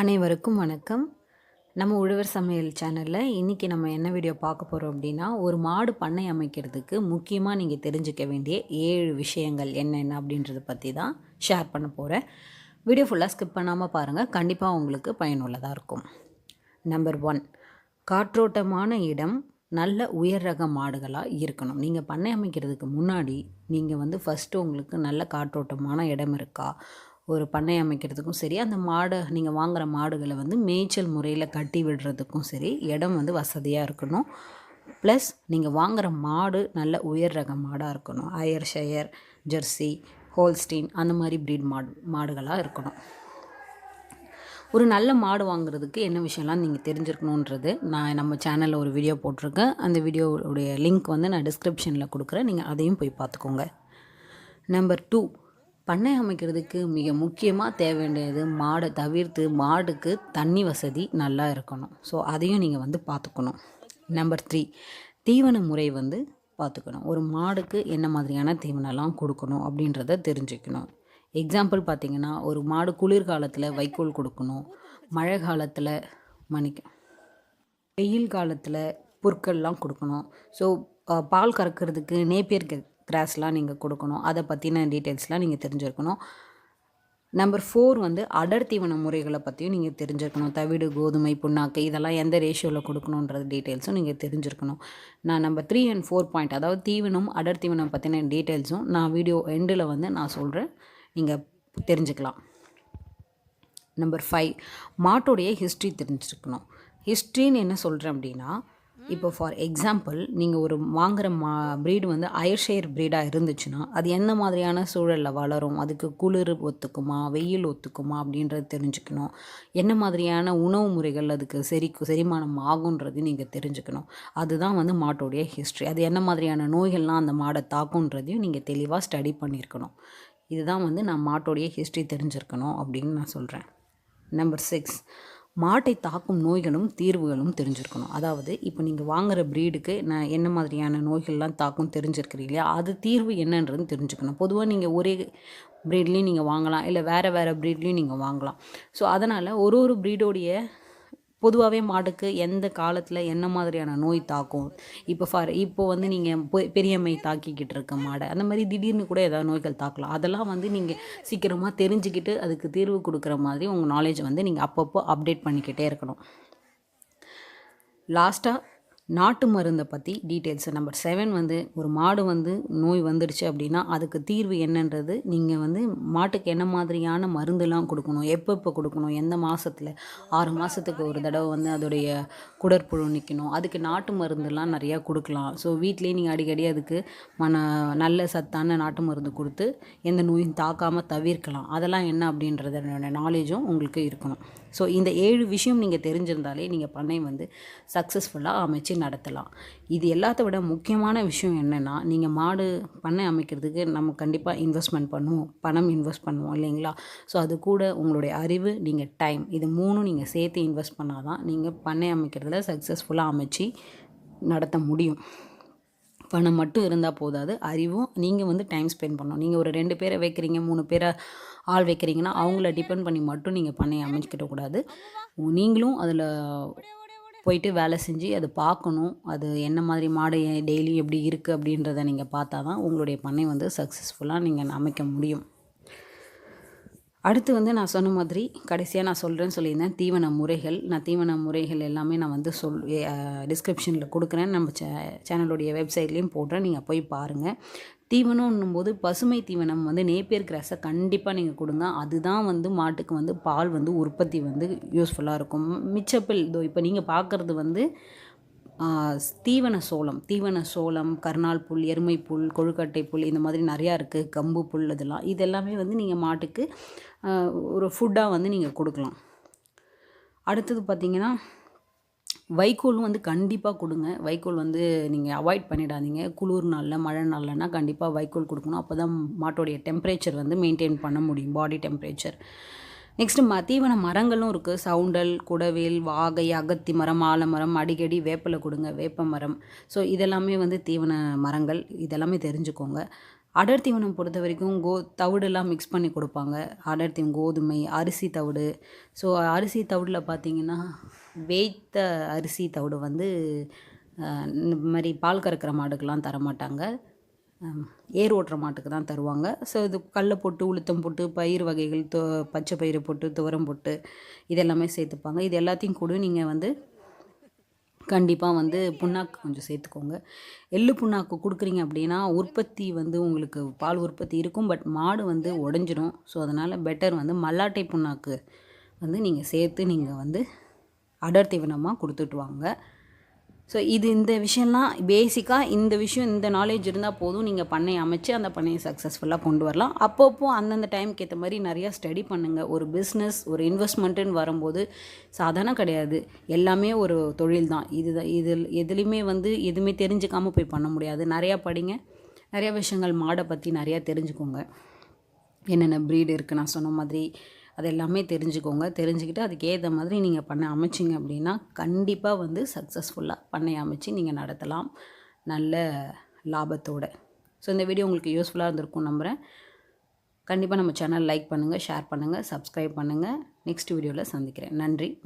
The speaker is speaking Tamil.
அனைவருக்கும் வணக்கம். நம்ம உழவர் சமையல் சேனலில் இன்றைக்கி நம்ம என்ன வீடியோ பார்க்க போகிறோம் அப்படின்னா ஒரு மாடு பண்ணை அமைக்கிறதுக்கு முக்கியமாக நீங்கள் தெரிஞ்சுக்க வேண்டிய ஏழு விஷயங்கள் என்னென்ன அப்படின்றத பற்றி தான் ஷேர் பண்ண போகிறேன் வீடியோ ஃபுல்லாக ஸ்கிப் பண்ணாமல் பாருங்கள் கண்டிப்பாக உங்களுக்கு பயனுள்ளதாக இருக்கும். நம்பர் ஒன் காற்றோட்டமான இடம் நல்ல உயர் ரக மாடுகளாக இருக்கணும். நீங்கள் பண்ணை அமைக்கிறதுக்கு முன்னாடி நீங்கள் வந்து ஃபஸ்ட்டு உங்களுக்கு நல்ல காற்றோட்டமான இடம் இருக்கா? ஒரு பண்ணை அமைக்கிறதுக்கும் சரி அந்த மாடை நீங்கள் வாங்குகிற மாடுகளை வந்து மேய்ச்சல் முறையில் கட்டி விடுறதுக்கும் சரி இடம் வந்து வசதியாக இருக்கணும். ப்ளஸ் நீங்கள் வாங்குகிற மாடு நல்ல உயர் ரக மாடாக இருக்கணும். அயர் ஷயர் ஜெர்சி ஹோல்ஸ்டீன் அந்த மாதிரி ப்ரீட் மாடு மாடுகளாக இருக்கணும். ஒரு நல்ல மாடு வாங்குறதுக்கு என்ன விஷயம்லாம் நீங்கள் தெரிஞ்சிருக்கணுன்றது நான் நம்ம சேனலில் ஒரு வீடியோ போட்டிருக்கேன். அந்த வீடியோவுடைய லிங்க் வந்து நான் டிஸ்கிரிப்ஷனில் கொடுக்குறேன். நீங்கள் அதையும் போய் பார்த்துக்கோங்க. நம்பர் டூ பண்ணை அமைக்கிறதுக்கு மிக முக்கியமாக தேவை வேண்டியது மாடை தவிர்த்து மாடுக்கு தண்ணி வசதி நல்லா இருக்கணும். ஸோ அதையும் நீங்கள் வந்து பார்த்துக்கணும். நம்பர் த்ரீ தீவன முறை வந்து பார்த்துக்கணும். ஒரு மாடுக்கு என்ன மாதிரியான தீவனம்லாம் கொடுக்கணும் அப்படின்றத தெரிஞ்சுக்கணும். எக்ஸாம்பிள் பார்த்திங்கன்னா ஒரு மாடு குளிர்காலத்தில் வைக்கோல் கொடுக்கணும் மழை காலத்தில் மணிக்க வெயில் காலத்தில் புற்கள்லாம் கொடுக்கணும். ஸோ பால் கறக்கிறதுக்கு நேப்பியர் கிராஸ்லாம் நீங்கள் கொடுக்கணும். அதை பற்றின டீட்டெயில்ஸ்லாம் நீங்கள் தெரிஞ்சிருக்கணும். நம்பர் ஃபோர் வந்து அடர் தீவன முறைகளை பற்றியும் நீங்கள் தெரிஞ்சுருக்கணும். தவிடு கோதுமை புண்ணாக்கு இதெல்லாம் எந்த ரேஷியோவில் கொடுக்கணுன்றது டீட்டெயில்ஸும் நீங்கள் தெரிஞ்சுருக்கணும். நான் number three and four point அதாவது தீவனம் அடர் தீவனம் பற்றின டீட்டெயில்ஸும் நான் வீடியோ எண்டில் வந்து நான் சொல்கிறேன் நீங்கள் தெரிஞ்சுக்கலாம். நம்பர் ஃபைவ் மாட்டோடைய ஹிஸ்ட்ரி தெரிஞ்சுருக்கணும். ஹிஸ்ட்ரின்னு என்ன சொல்கிறேன் அப்படின்னா இப்போ ஃபார் எக்ஸாம்பிள் நீங்கள் ஒரு வாங்குகிற மா ப்ரீடு வந்து அயர்ஷேர் ப்ரீடாக இருந்துச்சுன்னா அது என்ன மாதிரியான சூழலில் வளரும்? அதுக்கு குளிர் ஒத்துக்குமா? வெயில் ஒத்துக்குமா? அப்படின்றது தெரிஞ்சுக்கணும். என்ன மாதிரியான உணவு முறைகள் அதுக்கு சரி செரிமானம் ஆகுன்றது நீங்கள் தெரிஞ்சுக்கணும். அதுதான் வந்து மாட்டோடைய ஹிஸ்ட்ரி அது என்ன மாதிரியான நோய்கள்லாம் அந்த மாடை தாக்குன்றதையும் நீங்கள் தெளிவாக ஸ்டடி பண்ணியிருக்கணும் இதுதான் வந்து நான் மாட்டோடைய ஹிஸ்ட்ரி தெரிஞ்சிருக்கணும் அப்படின்னு நான் சொல்கிறேன் நம்பர் சிக்ஸ் மாட்டை தாக்கும் நோய்களும் தீர்வுகளும் தெரிஞ்சிருக்கணும். அதாவது இப்போ நீங்கள் வாங்குகிற ப்ரீடுக்கு நான் என்ன மாதிரியான நோய்கள்லாம் தாக்கும் தெரிஞ்சிருக்கிறீங்க அது தீர்வு என்னன்றது தெரிஞ்சுக்கணும். பொதுவாக நீங்கள் ஒரே ப்ரீட்லேயும் நீங்கள் வாங்கலாம். இல்லை வேறு வேறு ப்ரீட்லேயும் நீங்கள் வாங்கலாம். ஸோ அதனால் ஒரு ஒரு ப்ரீடோடைய பொதுவாகவே மாடுக்கு எந்த காலத்தில் என்ன மாதிரியான நோய் தாக்கும்? இப்போ ஃபார் இப்போ வந்து நீங்கள் பெரியம்மை தாக்கிக்கிட்டு இருக்க மாடை அந்த மாதிரி திடீர்னு கூட ஏதாவது நோய்கள் தாக்கலாம். அதெல்லாம் வந்து நீங்கள் சீக்கிரமாக தெரிஞ்சுக்கிட்டு அதுக்கு தீர்வு கொடுக்குற மாதிரி உங்கள் நாலேஜ் வந்து நீங்கள் அப்பப்போ அப்டேட் பண்ணிக்கிட்டே இருக்கணும். லாஸ்ட்டாக நாட்டு மருந்தை பற்றி டீட்டெயில்ஸு நம்பர் செவன் வந்து ஒரு மாடு வந்து நோய் வந்துடுச்சு அப்படின்னா அதுக்கு தீர்வு என்னன்றது நீங்கள் வந்து மாட்டுக்கு என்ன மாதிரியான மருந்துலாம் கொடுக்கணும் எப்பப்போ கொடுக்கணும் எந்த மாதத்தில் ஆறு மாதத்துக்கு ஒரு தடவை வந்து அதோடைய குடற்புழு நிற்கணும் அதுக்கு நாட்டு மருந்துலாம் நிறையா கொடுக்கலாம். ஸோ வீட்லேயே நீங்கள் அடிக்கடி அதுக்கு மன நல்ல சத்தான நாட்டு மருந்து கொடுத்து எந்த நோயும் தாக்காமல் தவிர்க்கலாம். அதெல்லாம் என்ன அப்படின்றத நாலேஜும் உங்களுக்கு இருக்கணும். ஸோ இந்த ஏழு விஷயம் நீங்கள் தெரிஞ்சிருந்தாலே நீங்கள் பண்ணை வந்து சக்ஸஸ்ஃபுல்லாக அமைச்சு நடத்தலாம். இது எல்லாத்த விட முக்கியமான விஷயம் என்னென்னா நீங்கள் மாடு பண்ணை அமைக்கிறதுக்கு நம்ம கண்டிப்பாக இன்வெஸ்ட்மெண்ட் பண்ணுவோம். பணம் இன்வெஸ்ட் பண்ணுவோம் இல்லைங்களா? ஸோ அது கூட உங்களுடைய அறிவு நீங்கள் டைம் இது மூணும் நீங்கள் சேர்த்து இன்வெஸ்ட் பண்ணால் தான் நீங்கள் பண்ணை அமைக்கிறதுல சக்ஸஸ்ஃபுல்லாக அமைச்சு நடத்த முடியும். பணம் மட்டும் இருந்தால் போதாது. அறிவும் நீங்கள் வந்து டைம் ஸ்பெண்ட் பண்ணணும். நீங்கள் ஒரு ரெண்டு பேரை வைக்கிறீங்க மூணு பேரை ஆள் வைக்கிறீங்கன்னா அவங்கள டிபெண்ட் பண்ணி மட்டும் நீங்கள் பண்ணி அமைச்சிக்கிட்டக்கூடாது நீங்களும் அதில் போயிட்டு வேலை செஞ்சு அதை பார்க்கணும். அது என்ன மாதிரி மாடு டெய்லி எப்படி இருக்குது அப்படின்றத நீங்கள் பார்த்தா தான் உங்களுடைய பண்ணை வந்து சக்ஸஸ்ஃபுல்லாக நீங்கள் அமைக்க முடியும். அடுத்து வந்து நான் சொன்ன மாதிரி கடைசியாக நான் சொல்கிறேன்னு சொல்லியிருந்தேன் தீவன முறைகள். நான் தீவன முறைகள் எல்லாமே நான் வந்து சொல் டிஸ்கிரிப்ஷனில் கொடுக்குறேன். நம்ம சே சேனலுடைய வெப்சைட்லேயும் போடுறேன். நீங்கள் போய் பாருங்கள் தீவனம்னும் போது பசுமை தீவனம் வந்து நேப்பியர் கிராஸை கண்டிப்பாக நீங்கள் கொடுங்க. அதுதான் வந்து மாட்டுக்கு வந்து பால் வந்து உற்பத்தி வந்து யூஸ்ஃபுல்லாக இருக்கும். மிச்சப்பில் இதோ இப்போ நீங்கள் பார்க்குறது வந்து தீவன சோளம் தீவன சோளம் கருநாள் புல் எருமை புல் கொழுக்கட்டை புல் இந்த மாதிரி நிறையா இருக்குது கம்பு புல் இதெல்லாம். இதெல்லாமே வந்து நீங்கள் மாட்டுக்கு ஒரு ஃபுட்டாக வந்து நீங்கள் கொடுக்கலாம். அடுத்தது பார்த்திங்கன்னா வைக்கோலும் வந்து கண்டிப்பாக கொடுங்க. வைக்கோல் வந்து நீங்கள் அவாய்ட் பண்ணிடாதீங்க. குளிர் நாளில் மழை நாளில்னா கண்டிப்பாக வைக்கோல் கொடுக்கணும். அப்போ தான் மாட்டோடைய டெம்பரேச்சர் வந்து மெயின்டைன் பண்ண முடியும் பாடி டெம்பரேச்சர் நெக்ஸ்ட்டு ம தீவன மரங்களும் இருக்குது சவுண்டல் குடவேல் வாகை அகத்தி மரம் ஆலமரம் அடிக்கடி வேப்பிலை கொடுங்க வேப்ப மரம். ஸோ இதெல்லாமே வந்து தீவன மரங்கள். இதெல்லாமே தெரிஞ்சுக்கோங்க. அடர் தீவனம் பொறுத்த வரைக்கும் கோ தவிடெல்லாம் மிக்ஸ் பண்ணி கொடுப்பாங்க. அடர் தீவனம் கோதுமை அரிசி தவிடு. ஸோ அரிசி தவிடில் பார்த்தீங்கன்னா வேய்த்த அரிசி தவிடு வந்து இந்த மாதிரி பால் கறக்கிற மாடுக்கெலாம் தர மாட்டாங்க ஏர் ஓட்டுற மாட்டுக்கு தான் தருவாங்க. ஸோ இது கல்லை போட்டு உளுத்தம் போட்டு பயிர் வகைகள் தோ பச்சை பயிறு போட்டு துவரம் போட்டு இதெல்லாமே சேர்த்துப்பாங்க. இது எல்லாத்தையும் கூட நீங்கள் வந்து கண்டிப்பாக வந்து புண்ணாக்கு கொஞ்சம் சேர்த்துக்கோங்க. எள்ளு புண்ணாக்கு கொடுக்குறீங்க அப்படின்னா உற்பத்தி வந்து உங்களுக்கு பால் உற்பத்தி இருக்கும். பட் மாடு வந்து உடஞ்சிரும். ஸோ அதனால் பெட்டர் வந்து மல்லாட்டை புண்ணாக்கு வந்து நீங்கள் சேர்த்து நீங்கள் வந்து அடர் தீவனமாக கொடுத்துட்டு வாங்க. ஸோ இது இந்த விஷயம்லாம் பேசிக்காக இந்த விஷயம் இந்த நாலேஜ் இருந்தால் போதும். நீங்கள் பண்ணை அமைச்சு அந்த பண்ணையை சக்ஸஸ்ஃபுல்லாக கொண்டு வரலாம். அப்பப்போ அந்தந்த டைமுக்கு ஏற்ற மாதிரி நிறையா ஸ்டடி பண்ணுங்கள் ஒரு பிஸ்னஸ் ஒரு இன்வெஸ்ட்மெண்ட்டுன்னு வரும்போது சாதாரண கிடையாது. எல்லாமே ஒரு தொழில் தான். இது இதில் எதுலேயுமே வந்து எதுவுமே தெரிஞ்சுக்காமல் போய் பண்ண முடியாது. நிறையா படிங்க. நிறையா விஷயங்கள் மாடை பற்றி நிறையா தெரிஞ்சுக்கோங்க. என்னென்ன ப்ரீடு இருக்குது நான் சொன்ன மாதிரி அது எல்லாமே தெரிஞ்சுக்கோங்க. தெரிஞ்சுக்கிட்டு அதுக்கேற்ற மாதிரி நீங்கள் பண்ண அமைச்சிங்க அப்படின்னா கண்டிப்பாக வந்து சக்ஸஸ்ஃபுல்லாக பண்ணை அமைச்சு நீங்கள் நடத்தலாம். நல்ல லாபத்தோடு. ஸோ இந்த வீடியோ உங்களுக்கு யூஸ்ஃபுல்லாக இருந்திருக்கும் நம்புகிறேன் கண்டிப்பாக நம்ம சேனல் லைக் பண்ணுங்கள் ஷேர் பண்ணுங்கள் சப்ஸ்கிரைப் பண்ணுங்கள் நெக்ஸ்ட் வீடியோவில் சந்திக்கிறேன். நன்றி.